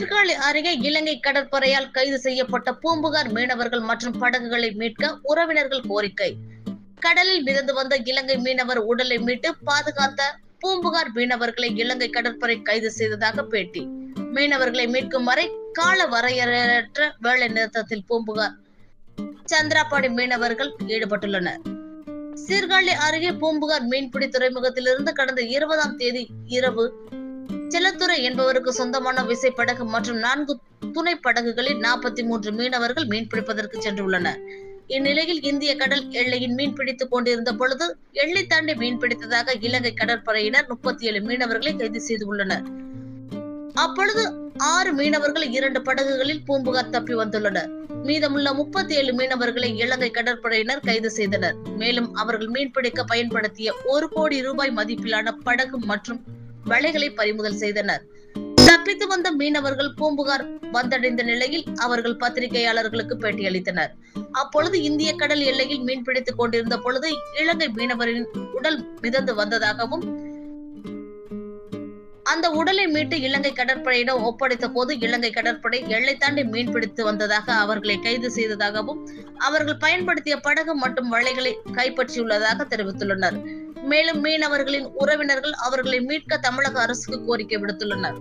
சீர்காழி அருகே இலங்கை கடற்படையால் கைது செய்யப்பட்ட பூம்புகார் மீனவர்கள் மற்றும் படகுகளை மீட்க உறவினர்கள் கோரிக்கை. கடலில் மிதந்து வந்த இலங்கை மீனவர் உடலை மீட்டு பாதுகாத்த பூம்புகார் மீனவர்களை இலங்கை கடற்படை கைது செய்ததாக பேட்டி. மீனவர்களை மீட்கும் வரை கால வரையறையற்ற வேலை நிறுத்தத்தில் பூம்புகார் சந்திராபாடி மீனவர்கள் ஈடுபட்டுள்ளனர். சீர்காழி அருகே பூம்புகார் மீன்பிடி துறைமுகத்திலிருந்து கடந்த இருபதாம் தேதி இரவு செல்லத்துறை என்பவருக்கு சொந்தமான விசைப்படகு மற்றும் நான்கு துணை படகுகளில் நாற்பத்தி மூன்று மீனவர்கள் மீன்பிடிப்பதற்கு சென்றுள்ளனர். இந்நிலையில் இந்திய கடல் எல்லையின் மீன் பிடித்துக் கொண்டிருந்த பொழுது எல்லை தாண்டி மீன் பிடித்ததாக இலங்கை கடற்படையினர் முப்பத்தி ஏழு மீனவர்களை கைது செய்துள்ளனர். அப்பொழுது ஆறு மீனவர்கள் இரண்டு படகுகளில் பூம்புகார் தப்பி வந்துள்ளனர். மீதமுள்ள முப்பத்தி ஏழு மீனவர்களை இலங்கை கடற்படையினர் கைது செய்தனர். மேலும் அவர்கள் மீன்பிடிக்க பயன்படுத்திய ஒரு கோடி ரூபாய் மதிப்பிலான படகு மற்றும் வலைகளை பறிமுதல் செய்தனர். தப்பித்து வந்த மீனவர்கள் பூம்புகார் வந்தடைந்த நிலையில் அவர்கள் பத்திரிகையாளர்களுக்கு பேட்டியளித்தனர். அப்பொழுது இந்திய கடல் எல்லையில் மீன் பிடித்துக் கொண்டிருந்த பொழுது இலங்கை மீனவரின் உடல் மிதந்து வந்ததாகவும் அந்த உடலை மீட்டு இலங்கை கடற்படையிடம் ஒப்படைத்த போது இலங்கை கடற்படை எல்லை தாண்டி மீன் பிடித்து வந்ததாக அவர்களை கைது செய்ததாகவும் அவர்கள் பயன்படுத்திய படகு மற்றும் வலைகளை கைப்பற்றியுள்ளதாக தெரிவித்துள்ளனர். மேலும் மீனவர்களின் உறவினர்கள் அவர்களை மீட்க தமிழக அரசுக்கு கோரிக்கை விடுத்துள்ளனர்.